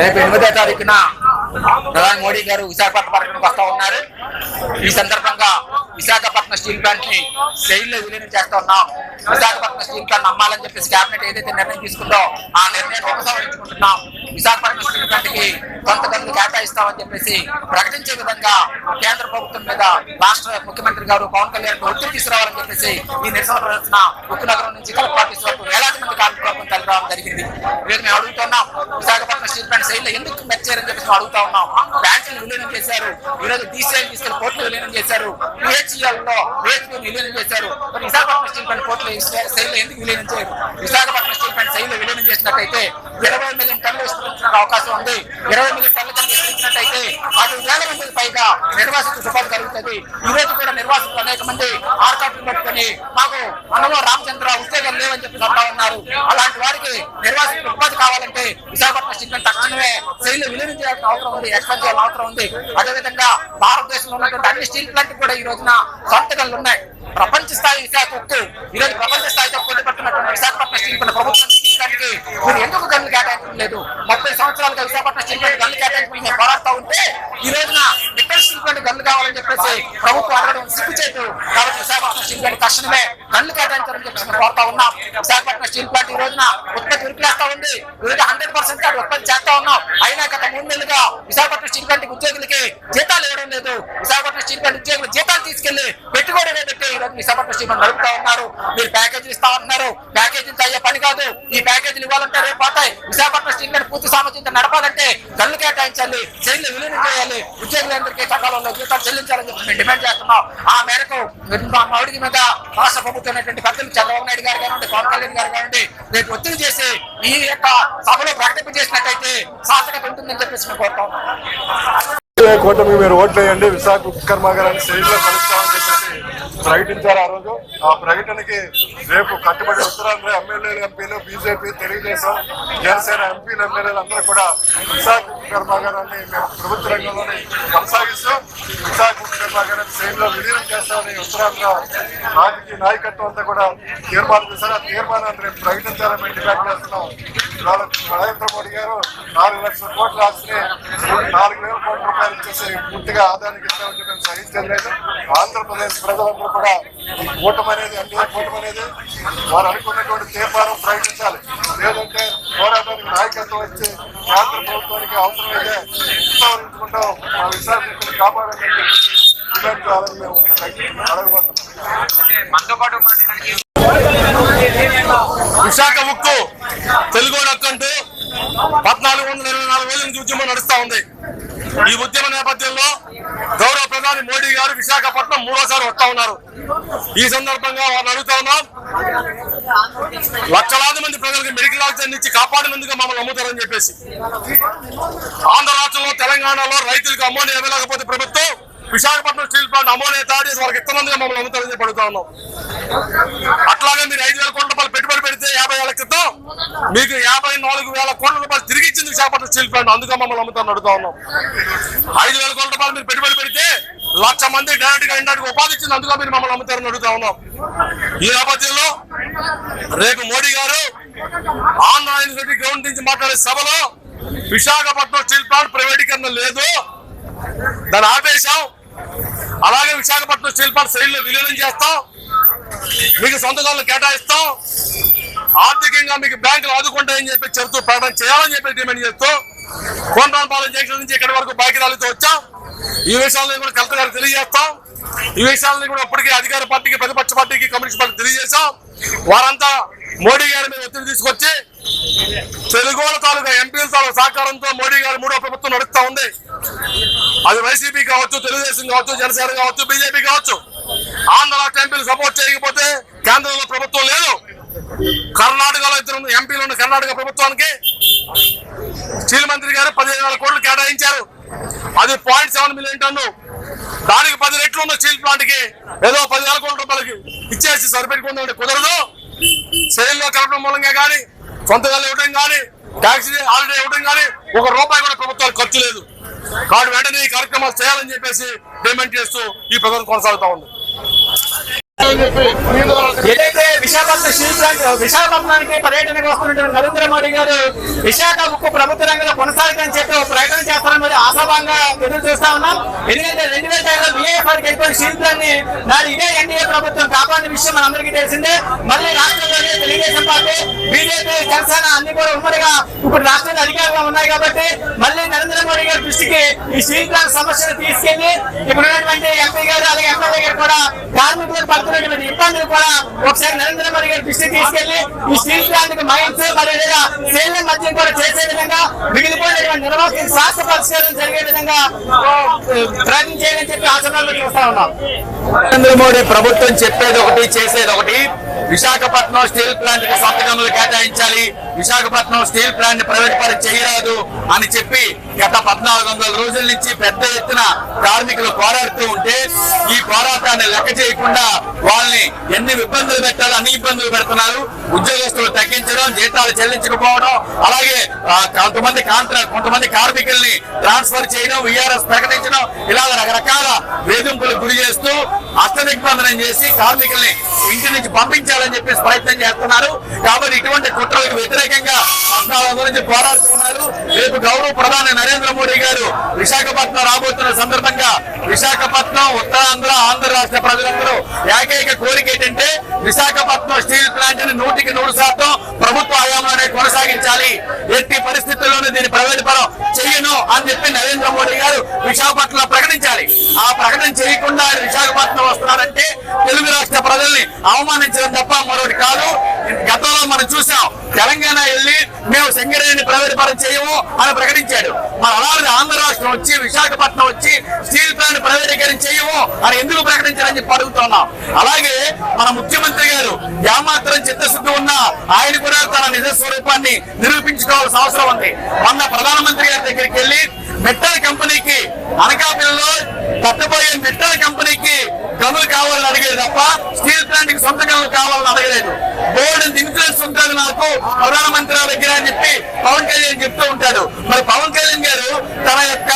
రేపు ఎనిమిదో తారీఖున ప్రధాని మోడీ గారు విశాఖపట్నం పర్యటనకు వస్తా ఉన్నారు. ఈ సందర్భంగా విశాఖపట్నం స్టీల్ ప్లాంట్ని సెయిల్లో విలీనం చేస్తా ఉన్నాం. విశాఖపట్నం స్టీల్ ప్లాంట్ అమ్మాలని చెప్పేసి కేబినెట్ ఏదైతే నిర్ణయం తీసుకుందో ఆ నిర్ణయాన్ని ఉపసంహరించుకుంటున్నాం. విశాఖపట్నం స్టీల్ ప్లాంట్ కొంత గనులు కేటాయిస్తామని చెప్పేసి ప్రకటించే విధంగా కేంద్ర ప్రభుత్వం మీద రాష్ట్ర ముఖ్యమంత్రి గారు పవన్ కళ్యాణ్ ఒత్తిడి తీసుకురావాలని చెప్పేసి ఈ నిరసన ప్రదర్శన ఉక్కు నగరం నుంచి కలెక్టర్ ఆఫీస్ వరకు వేలాది మంది కార్మికులకు తరలి రావడం జరిగింది. వీరు మేము అడుగుతున్నాం విశాఖపట్నం స్టీల్ ప్లాంట్ సైడ్ ఎందుకు మెచ్చారని చెప్పేసి మేము అడుగుతా ఉన్నాం. బ్యాంకులు విలీనం చేశారు. ఈరోజు డీసీఐ తీసుకుని కోర్టులు విలీనం చేశారు. పిహెచ్ఎల్లో పిహెచ్పి విలీనం చేశారు. మరి విశాఖపట్నం స్టీల్ ప్లాంట్ కోర్టులు సైడ్ ఎందుకు విలీనం చేయరు? విశాఖపట్నం స్టీల్ ప్లాంట్ సైడ్ విలీనం చేసినట్టయితే ఇరవై మిలియన్ టన్నులు విస్తరించిన అవకాశం ఉంది. ఇరవై మిలియన్ టన్నులు కనుక విస్తరించినట్టయితే పది వేల మందికి పైగా నిర్వాసితులకు ఉపాధి కలుగుతుంది ఈ రోజు కూడా నిర్వాసితులు అనేక మంది ఆర్కాట్లు పెట్టుకుని మాకు మనలో రామచంద్ర ఉద్యోగాలు లేవని చెప్పి చెప్తా ఉన్నారు. అలాంటి వారికి నిర్వాసితులకు ఉపాధి కావాలంటే విశాఖపట్నం స్టీల్ తక్షణమే శైలి విలీనం చేయాల్సిన అవసరం ఉంది ఎక్స్పెండ్ చేయాల్సిన అవసరం ఉంది. అదేవిధంగా భారతదేశంలో ఉన్నటువంటి అన్ని స్టీల్ ప్లాంట్ కూడా ఈ రోజున సొంత ఉన్నాయి. ప్రపంచ స్థాయి విశాఖ ఉక్కు ఈ రోజు ప్రపంచ స్థాయితో పోటీ పడుతున్నటువంటి విశాఖపట్నం స్టీల్ ప్లాంట్ ప్రభుత్వం స్టీల్ ప్లాంట్కి మీరు ఎందుకు గనులు కేటాయించడం లేదు ముప్పై సంవత్సరాలుగా విశాఖపట్నం స్టీల్ ప్లాంట్ గనులు పోరాడుతూ ఉంటే ఈ రోజున డిఫెన్స్ స్టీల్ ప్లాంట్ కావాలని చెప్పేసి ప్రభుత్వం అడగడం సిగ్గుచేటు. కాబట్టి విశాఖపట్నం స్టీల్ ప్లాంట్ తక్షణమే కేటాయించడం కేటాయించాలని కోరుతా ఉన్నాం. విశాఖపట్నం స్టీల్ ప్లాంట్ ఈ రోజున ఉత్పత్తి ఉరికిలేస్తా ఉంది. ఈ రోజు హండ్రెడ్ పర్సెంట్ ఉత్పత్తి చేస్తా ఉన్నాం. అయినా గత మూడు నెలలుగా విశాఖపట్నం స్టీల్ ప్లాంట్ ఉద్యోగులకి జీతాలు ఇవ్వడం లేదు. విశాఖపట్నం స్టీల్ ప్లాంట్ ఉద్యోగులు జీతాలు తీసుకెళ్ళి పెట్టుబడి పెట్టి ఈ రోజు విశాఖపట్నం స్టీల్ ప్లాంట్ నడుపుతా ఉన్నారు. మీరు ప్యాకేజీలు ఇస్తా ఉంటున్నారు. ప్యాకేజీలు అయ్యే పని కాదు. ఈ ప్యాకేజీలు ఇవ్వాలంటే రేపు పోతాయి విశాఖపట్నం స్టీల్ ప్లాంట్ పూర్తి సామర్థ్యంతో నడపాలంటే గన్ను కేటాయించాలి చైన్లు విలీనం చేయాలి. ఉద్యోగులందరికీ సకాలంలో జీతాలు చెల్లించాలని చెప్పి మేము డిమాండ్ చేస్తున్నాం. ఆ మేరకు మా మౌడికి మీద రాష్ట్ర ప్రభుత్వం అయినటువంటి భక్తులు చంద్రబాబు నాయుడు గారు కానివ్వండి పవన్ కళ్యాణ్ గారు కానివ్వండి రేపు ఒత్తిడి చేసి ఈ యొక్క సభలో ప్రకటింప చేసినట్టయితే సార్థకత ఉంటుందని చెప్పేసి మేము కోరుతాం కూటమి మీరు ఓట్లు వేయండి విశాఖ ఉక్కు కర్మాగారాన్ని శైలిలో కలుస్తామని చెప్పేసి ప్రకటించారు ఆ రోజు. ఆ ప్రకటనకి రేపు కట్టుబడి ఉత్తరాంధ్ర ఎమ్మెల్యేలు ఎంపీలు బీజేపీ తెలుగుదేశం జనసేన ఎంపీలు ఎమ్మెల్యేలు అందరూ కూడా విశాఖ ఉక్కు కర్మాగారాన్ని మేము ప్రభుత్వ రంగంలోనే కొనసాగిస్తూ. విశాఖ ఉక్కు కర్మాగారాన్ని విలీనం చేస్తామని ఉత్తరాంధ్ర రాజకీయ నాయకత్వం అంతా కూడా తీర్మానం చేశారు. ఆ తీర్మానాన్ని రేపు ప్రకటించాలని డిమాండ్ చేస్తున్నాం. నరేంద్ర మోడీ గారు నాలుగు లక్షల కోట్లు ఆస్తిని నాలుగు వేల కోట్ల రూపాయలు ఇచ్చేసి పూర్తిగా ఆదాయానికి ఇస్తామని మేము సహించడం లేదు. ఆంధ్రప్రదేశ్ ప్రజలందరూ కూడా ఈ కూటమి అనేది ఎన్డీఏ కూటమి అనేది వారు అనుకున్నటువంటి తీర్మానం ప్రకటించాలి. లేదంటే పోరాటానికి నాయకత్వం వచ్చి కేంద్ర ప్రభుత్వానికి అవసరమైతే ఉత్సవించుకుంటాం మా విశాఖను కాపాడాలని మేము అడగబోతున్నాం విశాఖ ఉక్కు తెలుగు నక్కంటూ పద్నాలుగు వందల ఇరవై నాలుగు రోజుల నుంచి ఉద్యమం నడుస్తా ఉంది. ఈ ఉద్యమ నేపథ్యంలో గౌరవ ప్రధాని మోడీ గారు విశాఖపట్నం మూడోసారి వస్తా ఉన్నారు. ఈ సందర్భంగా వారిని అడుగుతా ఉన్నాం. లక్షలాది మంది ప్రజలకు మెడికల్ ఆక్సిజన్ ఇచ్చి కాపాడినందుకు మమ్మల్ని అమ్ముతారని చెప్పేసి. ఆంధ్ర రాష్ట్రంలో తెలంగాణలో రైతులకు అమ్మోనియా ఇవ్వలేకపోతే ప్రభుత్వం విశాఖపట్నం స్టీల్ ప్లాంట్ అమోలే తయారు చేసి వాళ్ళకి ఇస్తున్నందుకు మమ్మల్ని అమ్ముతారని చెప్పి అడుగుతా ఉన్నాం. అట్లాగే మీరు ఐదు వేల కోట్ల రూపాయలు పెట్టుబడి పెడితే యాభై ఏళ్ళ క్రితం మీకు యాభై నాలుగు వేల కోట్ల రూపాయలు తిరిగి ఇచ్చింది విశాఖపట్నం స్టీల్ ప్లాంట్ అందుకే మమ్మల్ని అమ్ముతాను అడుగుతా ఉన్నాం. ఐదు వేల కోట్ల రూపాయలు మీరు పెట్టుబడి పెడితే లక్ష మంది డైరెక్ట్గా ఇండైరెక్ట్ ఉపాధి ఇచ్చింది అందుకే మీరు మమ్మల్ని అమ్ముతారని అడుగుతా ఉన్నాం. ఈ నేపథ్యంలో రేపు మోడీ గారు ఆంధ్ర యూనివర్సిటీ గ్రౌండ్ నుంచి మాట్లాడే సభలో విశాఖపట్నం స్టీల్ ప్లాంట్ ప్రైవేటీకరణ లేదు. దాని ఆపేశాం. అలాగే విశాఖపట్నం స్టీల్ ప్లాంట్ శైలిలో విలీనం చేస్తాం. మీకు సొంత కేటాయిస్తాం. ఆర్థికంగా మీకు బ్యాంకులు ఆదుకుంటాయని చెప్పి చెబుతూ ప్రకటన చేయాలని చెప్పి డిమాండ్ చేస్తూ పాలన జంక్షన్ నుంచి ఇక్కడి వరకు బైక్ ర్యాలీతో వచ్చాం. ఈ విషయాలను కూడా కలెక్టర్ గారికి తెలియజేస్తాం. ఈ విషయాలను కూడా అప్పటికే అధికార పార్టీకి ప్రతిపక్ష పార్టీకి కమ్యూనిస్ట్ పార్టీ తెలియజేశాం. వారంతా మోడీ గారి మీద ఒత్తిడి తీసుకొచ్చి తెలుగు తాలూకా ఎంపీల తాలూకా సహకారంతో మోడీ గారి మూడో ప్రభుత్వం నడుస్తూ ఉంది. అది వైసీపీ కావచ్చు తెలుగుదేశం కావచ్చు జనసేన కావచ్చు బీజేపీ కావచ్చు. ఆంధ్ర టెంపుల్ ఎంపీలు సపోర్ట్ చేయకపోతే కేంద్రంలో ప్రభుత్వం లేదు. కర్ణాటకలో ఇద్దరు ఎంపీలు ఉన్న కర్ణాటక ప్రభుత్వానికి స్టీల్ మంత్రి గారు పదిహేను వేల కోట్లు కేటాయించారు. అది పాయింట్ సెవెన్ మిలియన్ టన్ను. దానికి పది రెట్లు ఉన్న స్టీల్ ప్లాంట్కి ఏదో పదివేల కోట్ల రూపాయలకి ఇచ్చేసి సరిపెట్టుకుందంటే కుదరదు. సెయిల్లో కలపడం మూలంగా కానీ సొంతగా ఇవ్వడం కానీ ట్యాక్సీ హాలిడే ఇవ్వడం కానీ ఒక రూపాయి కూడా ప్రభుత్వాలు ఖర్చు లేదు. కాబట్టి వెంటనే ఈ కార్యక్రమాలు చేయాలని చెప్పేసి డిమాండ్ చేస్తూ ఈ ప్రజలు కొనసాగుతా ఉంది ఏదైతే విశాఖపట్నం స్టీల్ ప్లాంట్ విశాఖపట్నానికి పర్యటనకు వస్తున్నటువంటి నరేంద్ర మోడీ గారు విశాఖ ఉక్కు ప్రభుత్వ రంగంలో కొనసాగుతుందని చెప్పి ఒక ప్రకటన చేస్తారని మరి ఆశాభంగా ఎదురు చూస్తా ఉన్నాం. ఎందుకంటే రెండు వేల ఐదులో బిఏఎఫ్ఆర్ అయిపోయిన స్టీల్ ప్లాంట్ని నాడు ఇదే ఎన్డీఏ ప్రభుత్వం కాపాడిన విషయం మనందరికీ తెలిసిందే. మళ్ళీ రాష్ట్ర తెలుగుదేశం పార్టీ. బీజేపీ జనసేన అన్ని కూడా ఉమ్మడిగా ఇప్పుడు రాష్ట్రంలో అధికారంలో ఉన్నాయి కాబట్టి మళ్ళీ నరేంద్ర మోడీ గారి దృష్టికి ఈ స్టీల్ ప్లాంట్ సమస్యను తీసుకెళ్ళి ఇప్పుడు ఉన్నటువంటి ఎంపీ గారు అలాగే ఎమ్మెల్యే గారు కూడా కార్మికులకు పడుతున్నటువంటి ఇబ్బందులు కూడా ఒకసారి నరేంద్ర మోడీ గారి దృష్టికి తీసుకెళ్ళి ఈ స్టీల్ ప్లాంట్కి మైన్స్ మరియు లేదా సేల్ మధ్య కూడా చేసే విధంగా మిగిలిపోయినటువంటి నిర్వాహకులకు శాస్త్ర పరిష్కారం జరిగే విధంగా ప్రయత్నం చేయాలని చెప్పి ఆచరణలో చూస్తా ఉన్నాం. నరేంద్ర మోడీ ప్రభుత్వం చెప్పేది ఒకటి చేసేది ఒకటి. విశాఖపట్నం స్టీల్ ప్లాంట్కి గనులు కేటాయించాలి. విశాఖపట్నం స్టీల్ ప్లాంట్ ప్రైవేట్ పరం చేయరాదు అని చెప్పి గత పద్నాలుగు వందల రోజుల నుంచి పెద్ద ఎత్తున కార్మికులు పోరాడుతూ ఉంటే ఈ పోరాటాన్ని లెక్క చేయకుండా వాళ్ళని ఎన్ని ఇబ్బందులు పెట్టాలో అన్ని ఇబ్బందులు పెడుతున్నారు. ఉద్యోగస్తులు తగ్గించడం జీతాలు చెల్లించకపోవడం అలాగే కొంతమంది కాంట్రాక్ట్ కొంతమంది కార్మికుల్ని ట్రాన్స్ఫర్ చేయడం విఆర్ఎస్ ప్రకటించడం ఇలా రకరకాల వేధింపులు గురి చేస్తూ అష్టదిగ్బంధనం చేసి కార్మికుల్ని ఇంటి నుంచి పంపించాలని చెప్పేసి ప్రయత్నం చేస్తున్నారు. కాబట్టి ఇటువంటి కుట్రలకు వ్యతిరేకంగా పద్నాలుగు వందల నుంచి పోరాడుతున్నారు. రేపు గౌరవ ప్రధాని నరేంద్ర మోడీ గారు విశాఖపట్నం రాబోతున్న సందర్భంగా విశాఖపట్నం ఉత్తరాంధ్ర ఆంధ్ర రాష్ట్ర ప్రజలందరూ ఏకైక కోరిక ఏంటంటే విశాఖపట్నం స్టీల్ ప్లాంట్ని నూటికి నూరు శాతం ప్రభుత్వ హయాంలోనే కొనసాగించాలి. ఎట్టి పరిస్థితుల్లోనూ దీన్ని ప్రైవేట్ పరం చెయ్యను అని చెప్పి నరేంద్ర మోడీ గారు విశాఖపట్నంలో ప్రకటించాలి. ఆ ప్రకటన చేయకుండా ఆయన విశాఖపట్నం వస్తున్నారంటే తెలుగు రాష్ట్ర ప్రజల్ని అవమానించడం తప్ప మరొకటి కాదు. గతంలో మనం చూసాం తెలంగాణ వెళ్ళి మేము సింగరేణిని ప్రైవేట్ చేయము అని ప్రకటించాడు. మన అలాగే ఆంధ్ర రాష్ట్రం వచ్చి విశాఖపట్నం వచ్చి స్టీల్ ప్లాంట్ ప్రైవేటీకరణ చేయము అని ఎందుకు ప్రకటించారని చెప్పి అడుగుతున్నాం. అలాగే మన ముఖ్యమంత్రి గారు ఏమాత్రం చిత్తశుద్ధి ఉన్నా ఆయన కూడా తన నిజ స్వరూపాన్ని నిరూపించుకోవాల్సిన అవసరం ఉంది. మొన్న ప్రధానమంత్రి గారి దగ్గరికి వెళ్ళి మెట్టల్ కంపెనీకి అనకాపల్లిలో కట్టబోయే మెట్టల్ కంపెనీకి గనులు కావాలని అడిగేది తప్ప స్టీల్ ప్లాంట్కి సొంత కావాలని అడగలేదు. బోర్డు ఇన్ఫ్లుయెన్స్ ఉంటుంది నాకు ప్రధానమంత్రి దగ్గర అని చెప్పి పవన్ కళ్యాణ్ చెప్తూ ఉంటాడు. మరి పవన్ కళ్యాణ్ గారు తన యొక్క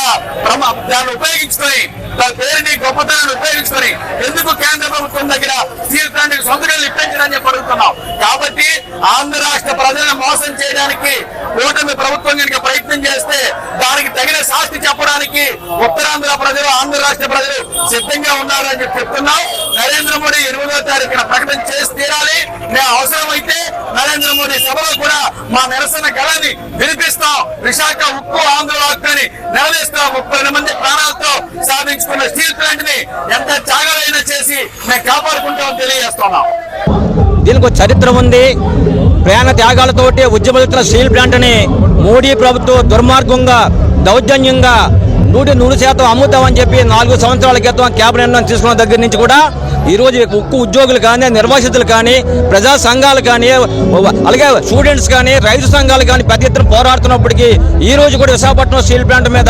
దాన్ని ఉపయోగించుకొని తన పేరుని గొప్పతనాన్ని ఉపయోగించుకొని ఎందుకు కేంద్ర ప్రభుత్వం దగ్గర స్టీల్ ప్లాంట్కి సొంతకాలు ఇప్పించడని చెప్పి అడుగుతున్నాం కాబట్టి ఆంధ్ర రాష్ట్ర ప్రజలను మోసం చేయడానికి కూటమి ప్రభుత్వం కనుక ప్రయత్నం చేస్తే తగిన శాస్తి చెప్పడానికి ఉత్తరాంధ్ర ప్రజలు ఆంధ్ర రాష్ట్ర ప్రజలు సిద్ధంగా ఉన్నారని చెప్పి చెప్తున్నాం. నరేంద్ర మోడీ ఎనిమిదో తారీఖున ప్రకటన చేసి తీరాలి. మేము అవసరమైతే నరేంద్ర మోడీ సభలో కూడా మా నిరసన గళాన్ని వినిపిస్తాం. విశాఖ ఉక్కు ఆంధ్ర వాక్యాన్ని నిలదీస్తాం ముప్పై మంది ప్రాణాలతో సాధించుకున్న స్టీల్ ప్లాంట్ని ఎంత త్యాగాలైనా చేసి మేము కాపాడుకుంటామని తెలియజేస్తున్నాం. దీనికి చరిత్ర ఉంది. ప్రాణ త్యాగాలతోటి ఉద్యమిస్తున్న స్టీల్ ప్లాంట్ని మోడీ ప్రభుత్వం దుర్మార్గంగా దౌర్జన్యంగా నూటి నూరు శాతం అమ్ముతామని చెప్పి నాలుగు సంవత్సరాల క్రితం క్యాబినెట్ నిర్ణయం తీసుకున్న దగ్గర నుంచి కూడా ఈరోజు ఉక్కు ఉద్యోగులు కానీ నిర్వాసితులు కానీ ప్రజా సంఘాలు కానీ అలాగే స్టూడెంట్స్ కానీ రైతు సంఘాలు కానీ పెద్ద ఎత్తున పోరాడుతున్నప్పటికీ ఈ రోజు కూడా విశాఖపట్నం స్టీల్ ప్లాంట్ మీద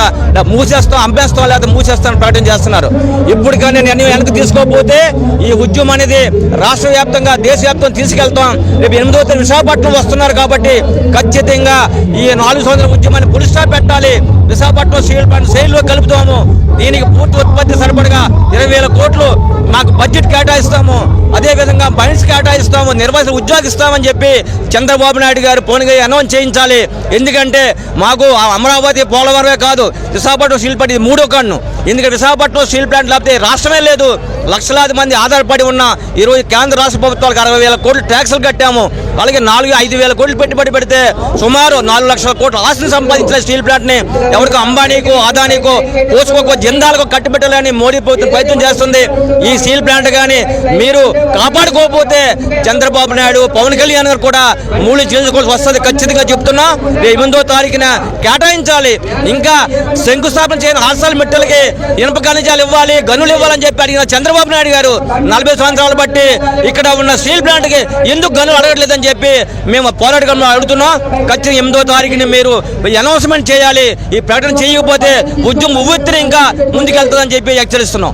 మూసేస్తాం అంపేస్తాం లేదా మూసేస్తాం ప్రకటన చేస్తున్నారు. ఇప్పుడు కానీ నిర్ణయం వెనక్కి తీసుకోకపోతే ఈ ఉద్యమం అనేది రాష్ట్ర వ్యాప్తంగా దేశవ్యాప్తంగా తీసుకెళ్తాం. రేపు ఎనిమిదో తేదీ విశాఖపట్నం వస్తున్నారు కాబట్టి ఖచ్చితంగా ఈ నాలుగు సంవత్సరాల ఉద్యమాన్ని పులి పెట్టాలి. విశాఖపట్నం స్టీల్ ప్లాంట్ శైలిలో కలుపుతాము. దీనికి పూర్తి ఉత్పత్తి సరిపడగా ఇరవై వేల కోట్లు మాకు బడ్జెట్ కేటాయిస్తాము. అదేవిధంగా బండ్స్ కేటాయిస్తాము. నిర్వాసిత ఉద్యోగిస్తామని చెప్పి చంద్రబాబు నాయుడు గారు పోనుగా అనౌన్స్ చేయించాలి. ఎందుకంటే మాకు ఆ అమరావతి పోలవరమే కాదు విశాఖపట్నం స్టీల్ ప్లాంట్ ఇది మూడో కన్ను. ఎందుకంటే విశాఖపట్నం స్టీల్ ప్లాంట్ లేకపోతే రాష్ట్రమే లేదు. లక్షలాది మంది ఆధారపడి ఉన్న ఈరోజు కేంద్ర రాష్ట్ర ప్రభుత్వాలకు అరవై వేల కోట్లు ట్యాక్సులు కట్టాము. అలాగే నాలుగు ఐదు వేల కోట్లు పెట్టుబడి పెడితే సుమారు నాలుగు లక్షల కోట్ల ఆస్తిని సంపాదించిన స్టీల్ ప్లాంట్ని ఎవరికి అంబానీకో అదానీకో పోసుకోకో జిందాలకు కట్టుబెట్టాలని మోడీ ప్రభుత్వం ప్రయత్నం చేస్తుంది. ఈ స్టీల్ ప్లాంట్ కానీ మీరు కాపాడుకోకపోతే చంద్రబాబు నాయుడు పవన్ కళ్యాణ్ గారు కూడా మూడు చెల్లించుకోవాల్సి వస్తుంది ఖచ్చితంగా చెప్తున్నా. రేపు ఎనిమిదో తారీఖున కేటాయించాలి. ఇంకా శంకుస్థాపన చేయని హాస్టల్ మెట్టలకి ఇనుప ఖనిజాలు ఇవ్వాలి గనులు ఇవ్వాలని చెప్పి అడిగిన చంద్రబాబు నాయుడు గారు నలభై సంవత్సరాలు బట్టి ఇక్కడ ఉన్న స్టీల్ ప్లాంట్కి ఎందుకు గనులు అడగట్లేదని చెప్పి మేము పోరాటంలో అడుగుతున్నాం. ఖచ్చితంగా ఎనిమిదో తారీఖుని మీరు అనౌన్స్మెంట్ చేయాలి. ఈ ప్రకటన చేయకపోతే ఉద్యమం ఉవ్వెత్తిన ఇంకా ముందుకెళ్తుందని చెప్పి హెచ్చరిస్తున్నాం.